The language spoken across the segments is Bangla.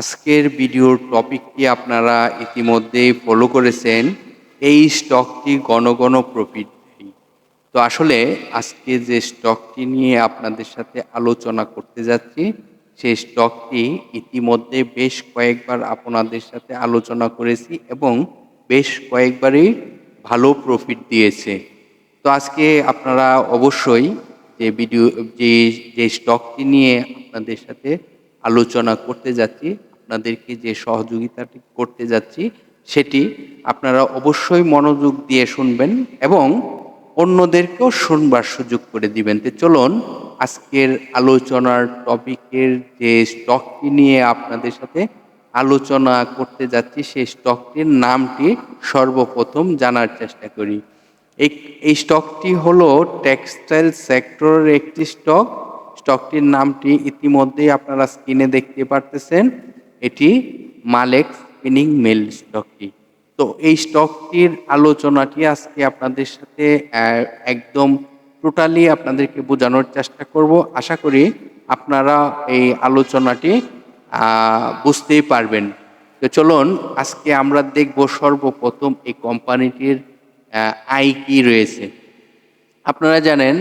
আজকের ভিডিওর টপিকটি আপনারা ইতিমধ্যেই ফলো করেছেন, এই স্টকটি গণগণ প্রফিট তো আসলে আজকে যে স্টকটি নিয়ে আপনাদের সাথে আলোচনা করতে যাচ্ছি, সেই স্টকটি ইতিমধ্যে বেশ কয়েকবার আপনাদের সাথে আলোচনা করেছি এবং বেশ কয়েকবারই ভালো প্রফিট দিয়েছে। তো আজকে আপনারা অবশ্যই যে ভিডিও যে যে স্টকটি নিয়ে আপনাদের সাথে আলোচনা করতে যাচ্ছি আপনাদেরকে যে সহযোগিতাটি করতে যাচ্ছি, সেটি আপনারা অবশ্যই মনোযোগ দিয়ে শুনবেন এবং অন্যদেরকেও শুনবার সুযোগ করে দিবেন। তো চলুন, আজকের আলোচনার টপিকের যে স্টকটি নিয়ে আপনাদের সাথে আলোচনা করতে যাচ্ছি, সেই স্টকটির নামটি সর্বপ্রথম জানার চেষ্টা করি। এই এই স্টকটি হলো টেক্সটাইল সেক্টরের একটি স্টক। স্টকটির নামটি ইতিমধ্যেই আপনারা স্ক্রিনে দেখতে পারতেছেন। এটি মালেক স্পিনিং মিল স্টকটি। তো এই স্টকটির আলোচনাটি আজকে আপনাদের সাথে একদম টোটালি আপনাদেরকে বোঝানোর চেষ্টা করব। আশা করি আপনারা এই আলোচনাটি বুঝতেই পারবেন। তো চলুন, আজকে আমরা দেখব সর্বপ্রথম এই কোম্পানিটির আয় কি রয়েছে। আপনারা জানেন,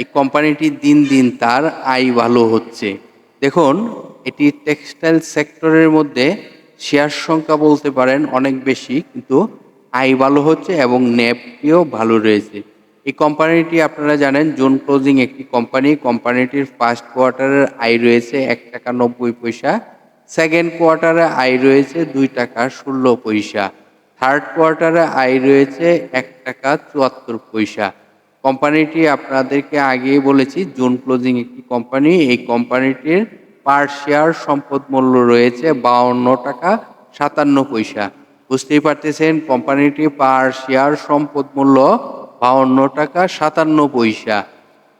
এই কোম্পানিটি দিন দিন তার আয় ভালো হচ্ছে। দেখুন এটি টেক্সটাইল সেক্টরের মধ্যে শেয়ার সংখ্যা বলতে পারেন অনেক বেশি, কিন্তু আয় ভালো হচ্ছে এবং ন্যাপটিও ভালো রয়েছে। এই কোম্পানিটি আপনারা জানেন জুন ক্লোজিং একটি কোম্পানি কোম্পানিটির ফার্স্ট কোয়ার্টারের আয় রয়েছে এক টাকা নব্বই পয়সা সেকেন্ড কোয়ার্টারে আয় রয়েছে দুই টাকা ষোলো পয়সা থার্ড কোয়ার্টারে আয় রয়েছে এক টাকা চুয়াত্তর পয়সা। কোম্পানিটি আপনাদেরকে আগেই বলেছি জুন ক্লোজিং একটি কোম্পানি এই কোম্পানিটির পার শেয়ার সম্পদ মূল্য রয়েছে বাউন্ন টাকা সাতান্ন পয়সা। বুঝতেই পারতেছেন, কোম্পানিটি পার শেয়ার সম্পদ মূল্য বাউন্ন টাকা সাতান্ন পয়সা।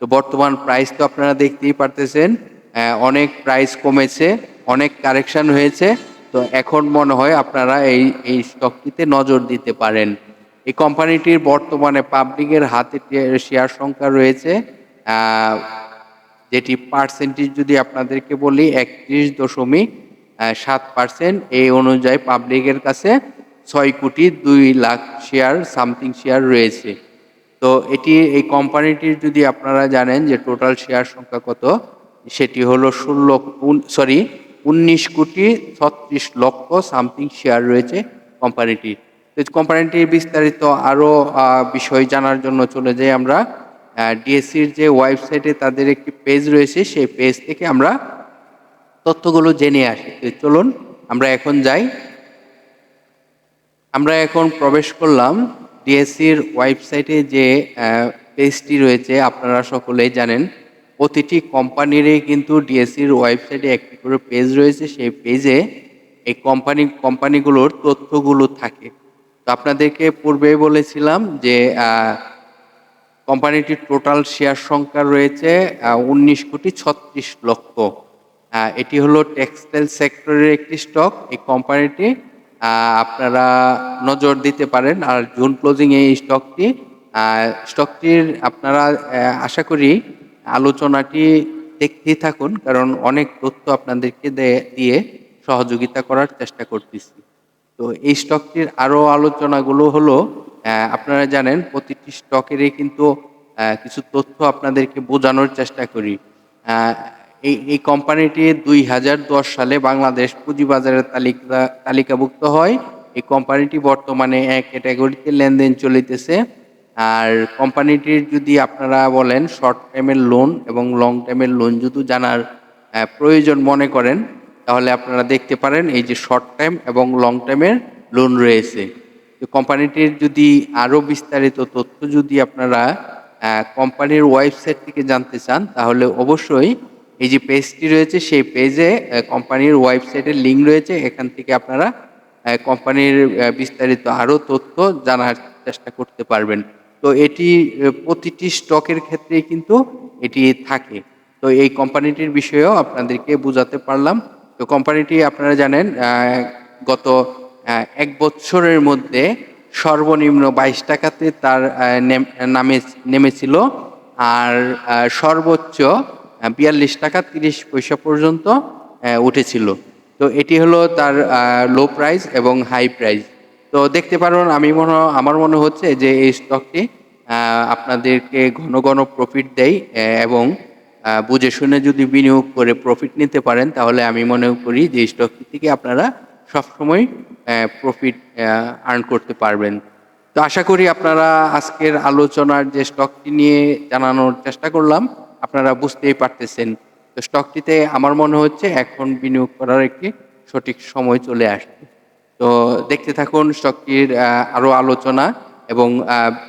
তো বর্তমান প্রাইস তো আপনারা দেখতেই পারতেছেন অনেক প্রাইস কমেছে, অনেক কারেকশন হয়েছে। তো এখন মনে হয় আপনারা এই এই স্টকটিতে নজর দিতে পারেন। এই কোম্পানিটির বর্তমানে পাবলিকের হাতে শেয়ার সংখ্যা রয়েছে যেটি পার্সেন্টেজ যদি আপনাদেরকে বলি, একত্রিশ দশমিক সাত পার্সেন্ট এই অনুযায়ী পাবলিকের কাছে ছয় কোটি দুই লাখ শেয়ার সামথিং শেয়ার রয়েছে। তো এটি, এই কোম্পানিটির যদি আপনারা জানেন যে টোটাল শেয়ার সংখ্যা কত, সেটি হলো ষোলো সরি উনিশ কোটি ছত্রিশ লক্ষ সামথিং শেয়ার রয়েছে কোম্পানিটির কোম্পানিটির বিস্তারিত আরও বিষয় জানার জন্য চলে যাই আমরা। ডিএসসির যে ওয়েবসাইটে তাদের একটি পেজ রয়েছে, সেই পেজ থেকে আমরা তথ্যগুলো জেনে আসি। চলুন, আমরা এখন যাই। আমরা এখন প্রবেশ করলাম ডিএসসির ওয়েবসাইটে যে পেজটি রয়েছে, আপনারা সকলেই জানেন, প্রতিটি কোম্পানিরই কিন্তু ডিএসসির ওয়েবসাইটে একটি করে পেজ রয়েছে। সেই পেজে এই কোম্পানি কোম্পানিগুলোর তথ্যগুলো থাকে। তো আপনাদেরকে পূর্বেই বলেছিলাম যে কোম্পানিটির টোটাল শেয়ার সংখ্যা রয়েছে উনিশ কোটি ছত্রিশ লক্ষ। এটি হলো টেক্সটাইল সেক্টরের একটি স্টক। এই কোম্পানিটি আপনারা নজর দিতে পারেন আর জুন ক্লোজিং এই স্টকটি। স্টকটির আপনারা আশা করি আলোচনাটি দেখতেই থাকুন, কারণ অনেক তথ্য আপনাদেরকে দিয়ে সহযোগিতা করার চেষ্টা করতেছি। তো এই স্টকটির আরও আলোচনাগুলো হলো আপনারা জানেন, প্রতিটি স্টকেরই কিন্তু কিছু তথ্য আপনাদেরকে বোঝানোর চেষ্টা করি। এই এই কোম্পানিটি দুই হাজার দশ সালে বাংলাদেশ পুঁজিবাজারের তালিকা, তালিকাভুক্ত হয়। এই কোম্পানিটি বর্তমানে এক ক্যাটাগরিতে লেনদেন চলিতেছে। আর কোম্পানিটির যদি আপনারা বলেন শর্ট টাইমের লোন এবং লং টাইমের লোন যদি জানার প্রয়োজন মনে করেন, তাহলে আপনারা দেখতে পারেন, এই যে শর্ট টাইম এবং লং টাইমের লোন রয়েছে। কোম্পানিটির যদি আরও বিস্তারিত তথ্য যদি আপনারা কোম্পানির ওয়েবসাইট থেকে জানতে চান, তাহলে অবশ্যই এই যে পেজটি রয়েছে, সেই পেজে কোম্পানির ওয়েবসাইটের লিঙ্ক রয়েছে। এখান থেকে আপনারা কোম্পানির বিস্তারিত আরও তথ্য জানার চেষ্টা করতে পারবেন। তো এটি প্রতিটি স্টকের ক্ষেত্রেই কিন্তু এটি থাকে। তো এই কোম্পানিটির বিষয়েও আপনাদেরকে বোঝাতে পারলাম। তো কোম্পানিটি, আপনারা জানেন গত এক বছরের মধ্যে সর্বনিম্ন বাইশ টাকাতে তার নামে নেমেছিল আর সর্বোচ্চ বিয়াল্লিশ টাকা তিরিশ পয়সা পর্যন্ত উঠেছিল। তো এটি হলো তার লো প্রাইস এবং হাই প্রাইস তো দেখতে পারেন, আমি মনে, আমার মনে হচ্ছে যে এই স্টকটি আপনাদেরকে ঘন ঘন প্রফিট দেয় এবং বুঝে শুনে যদি বিনিয়োগ করে প্রফিট নিতে পারেন, তাহলে আমি মনে করি যে স্টকটি থেকে আপনারা সবসময় প্রফিট আর্ন করতে পারবেন। তো আশা করি আপনারা আজকের আলোচনার যে স্টকটি নিয়ে জানানোর চেষ্টা করলাম আপনারা বুঝতেই পারতেছেন। তো স্টকটিতে আমার মনে হচ্ছে এখন বিনিয়োগ করার একটি সঠিক সময় চলে আসছে। তো দেখতে থাকুন স্টকটির আহ, আরও আলোচনা এবং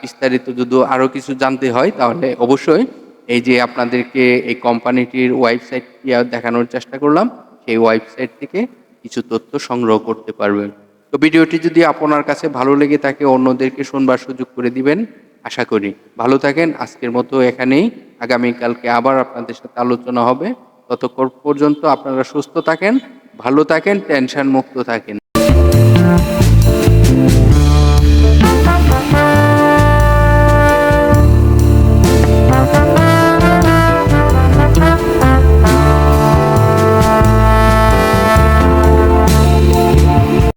বিস্তারিত যদি আরও কিছু জানতে হয় তাহলে অবশ্যই এই যে আপনাদেরকে এই কোম্পানিটির ওয়েবসাইট দেখানোর চেষ্টা করলাম সেই ওয়েবসাইট থেকে কিছু তথ্য সংগ্রহ করতে পারবেন। তো ভিডিওটি যদি আপনার কাছে ভালো লেগে থাকে, অন্যদেরকে শোনবার সুযোগ করে দিবেন, আশা করি। ভালো থাকেন, আজকের মতো এখানেই। আগামীকালকে আবার আপনাদের সাথে আলোচনা হবে। ততক্ষণ পর্যন্ত আপনারা সুস্থ থাকেন, ভালো থাকেন টেনশন মুক্ত থাকেন।